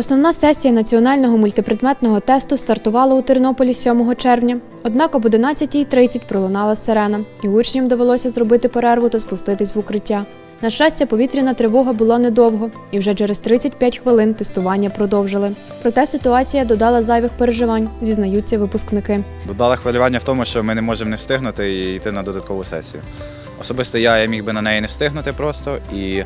Основна сесія національного мультипредметного тесту стартувала у Тернополі 7 червня. Однак об 11.30 пролунала сирена, і учням довелося зробити перерву та спуститись в укриття. На щастя, повітряна тривога була недовго, і вже через 35 хвилин тестування продовжили. Проте ситуація додала зайвих переживань, зізнаються випускники. Додали хвилювання в тому, що ми не можемо не встигнути і йти на додаткову сесію. Особисто я, я міг би на неї не встигнути просто, і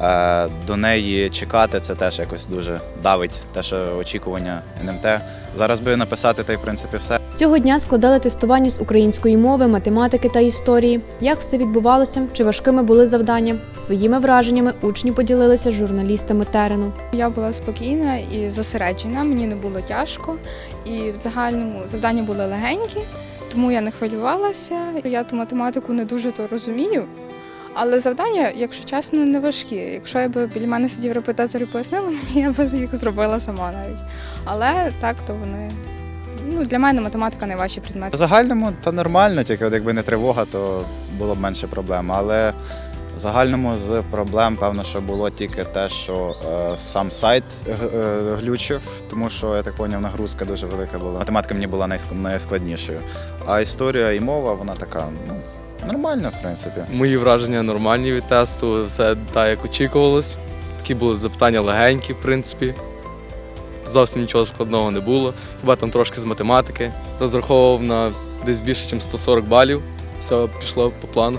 е, до неї чекати це теж якось дуже давить, те, що очікування НМТ. Зараз би написати та й в принципі все. Цього дня складали тестування з української мови, математики та історії. Як все відбувалося, чи важкими були завдання? Своїми враженнями учні поділилися з журналістами терену. Я була спокійна і зосереджена, мені не було тяжко, і в загальному завдання були легенькі, тому я не хвилювалася. Я ту математику не дуже то розумію. Але завдання, якщо чесно, не важкі. Якщо я би біля мене сидів репетитор і пояснила мені, я би їх зробила сама навіть. Але так, то вони. Ну, для мене математика найважчий предмет. В загальному та нормально, тільки от якби не тривога, то було б менше проблем. Але в загальному з проблем, певно, що було тільки те, що е, сам сайт г- е, глючив, тому що я так поняв, нагрузка дуже велика була. Математика мені була найскладнішою. А історія і мова, вона така, ну, нормальна, в принципі. Мої враження нормальні від тесту, все так, як очікувалось. Такі були запитання легенькі, в принципі. Зовсім нічого складного не було. Хіба там трошки з математики. Розраховував на десь більше, ніж 140 балів. Все пішло по плану.